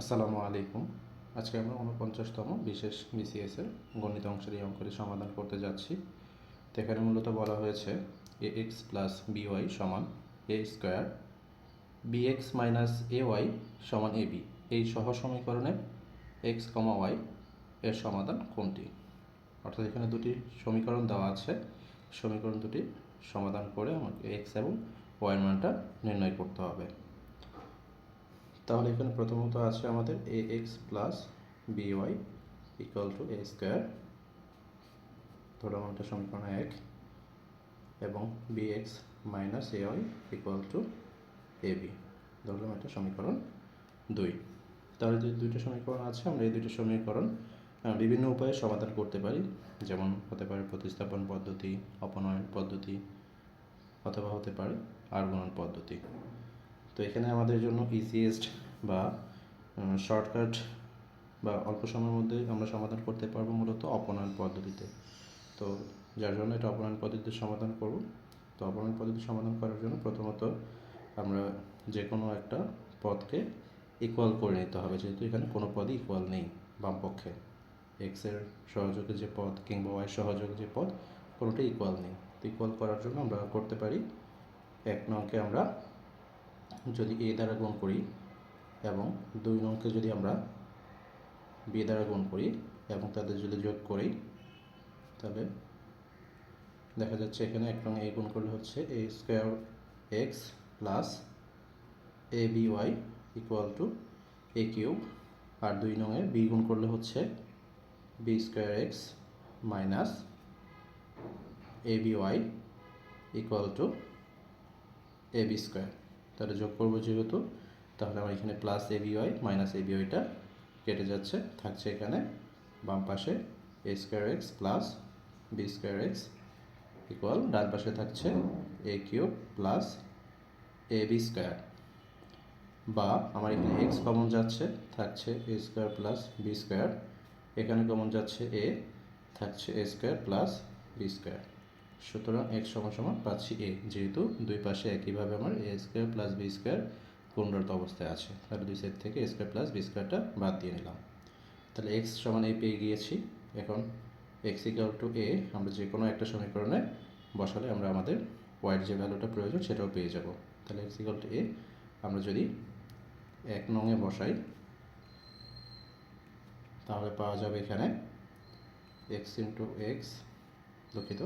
আসসালামু আলাইকুম। আজকে আমরা উনপঞ্চাশতম বিশেষ বিসিএসের গণিত অংশের এই অঙ্কটি সমাধান করতে যাচ্ছি। তো এখানে মূলত বলা হয়েছে এ এক্স প্লাস বিওয়াই সমান A square B X minus A Y সমান এ বি এই সহ সমীকরণে এক্স কমা ওয়াই এর সমাধান কোনটি? অর্থাৎ এখানে দুটি সমীকরণ দেওয়া আছে। সমীকরণ দুটি সমাধান করে আমাকে এক্স এবং ওয়াইয়ের মানটা নির্ণয় করতে হবে। তাহলে এখানে প্রথমত আছে আমাদের A X plus B Y equal to A square ধরলাম এটা সমীকরণ এক, এবং B X minus A Y equal to A B ধরলাম এটা সমীকরণ দুই। তাহলে যে দুইটা সমীকরণ আছে, আমরা এই দুইটা সমীকরণ বিভিন্ন উপায়ে সমাধান করতে পারি। যেমন হতে পারে প্রতিস্থাপন পদ্ধতি, অপনয়ন পদ্ধতি, অথবা হতে পারে আর্গুণন পদ্ধতি। তো এখানে আমাদের জন্য ইজিয়েস্ট বা শর্টকাট বা অল্প সময়ের মধ্যে আমরা সমাধান করতে পারব মূলত অপনয়ন পদ্ধতিতে। তো যার জন্য এটা অপনয়ন পদ্ধতিতে সমাধান করব। তো অপনয়ন পদ্ধতি সমাধান করার জন্য প্রথমত আমরা যে কোনো একটা পদকে ইকুয়াল করে নিতে হবে। যেহেতু এখানে কোনো পদই ইকুয়াল নেই বামপক্ষে। এক্সের সহযোগে যে পদ কিংবা ওয়াই সহযোগে যে পদ কোনোটাই ইকুয়াল নেই। তো ইকুয়াল করার জন্য আমরা করতে পারি, এক নংকে আমরা যদি এ দ্বারা গুণ করি এবং দুই নংকে যদি আমরা বি দ্বারা গুণ করি এবং তাদের যদি যোগ করি, তাহলে দেখা যাচ্ছে এখানে এক নং এ গুণ করলে হচ্ছে A square X plus A B Y equal to A cube আর দুই নংয়ে বি গুণ করলে হচ্ছে B square X minus A B Y equal to A B square তাহলে যোগ করব যেহেতু তাহলে আমার এখানে plus A B Y minus A B ওয়াইটা কেটে যাচ্ছে, থাকছে এখানে, বাম পাশে A square X plus B square X equal ডান পাশে থাকছে A cube plus A B square বা আমার এখানে এক্স কমন যাচ্ছে, থাকছে A square plus B square এখানে কমন যাচ্ছে এ থাকছে A square plus B square সুতরাং এক্স সমান সমান পাচ্ছি এ যেহেতু দুই পাশে একইভাবে আমার A square plus B square পুনরাবৃত্ত অবস্থায় আছে। তাহলে দুই সাইড থেকে স্কোয়ার প্লাস বি স্কোয়ারটা বাদ দিয়ে নিলাম। তাহলে এক্স সমান এ পেয়ে গিয়েছি। এখন এক্স ইকাল টু এ আমরা যে কোনো একটা সমীকরণে বসালে আমরা আমাদের ওয়াইড যে ভ্যালুটা প্রয়োজন সেটাও পেয়ে যাব। তাহলে এক্স ইকাল টু এ আমরা যদি এক নংয়ে বসাই, তাহলে পাওয়া যাবে এখানে এক্স ইন্টু এক্স দুঃখিত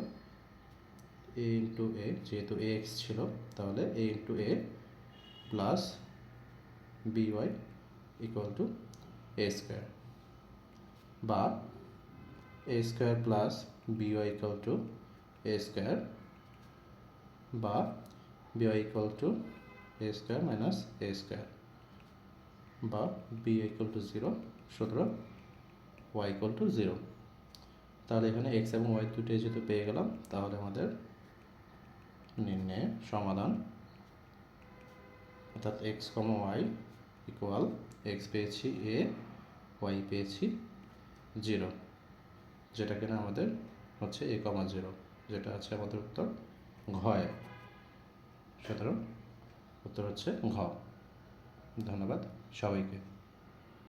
এ ইন্টু এ যেহেতু এ এক্স ছিল, তাহলে A into A plus B Y equal to A square বা A square plus B Y equal to A square বা B Y equal to A square minus A square বা B equal to zero সুতরাং Y equal to zero তাহলে এখানে x এবং Y দুটোই যেহেতু পেয়ে গেলাম, তাহলে আমাদের নির্ণয়ে সমাধান অর্থাৎ X comma Y equal X পেয়েছি এ ওয়াই পেয়েছি জিরো যেটা কিনা আমাদের হচ্ছে এ কমা জিরো যেটা আছে আমাদের উত্তর ঘয়। সুতরাং উত্তর হচ্ছে ঘ। ধন্যবাদ সবাইকে।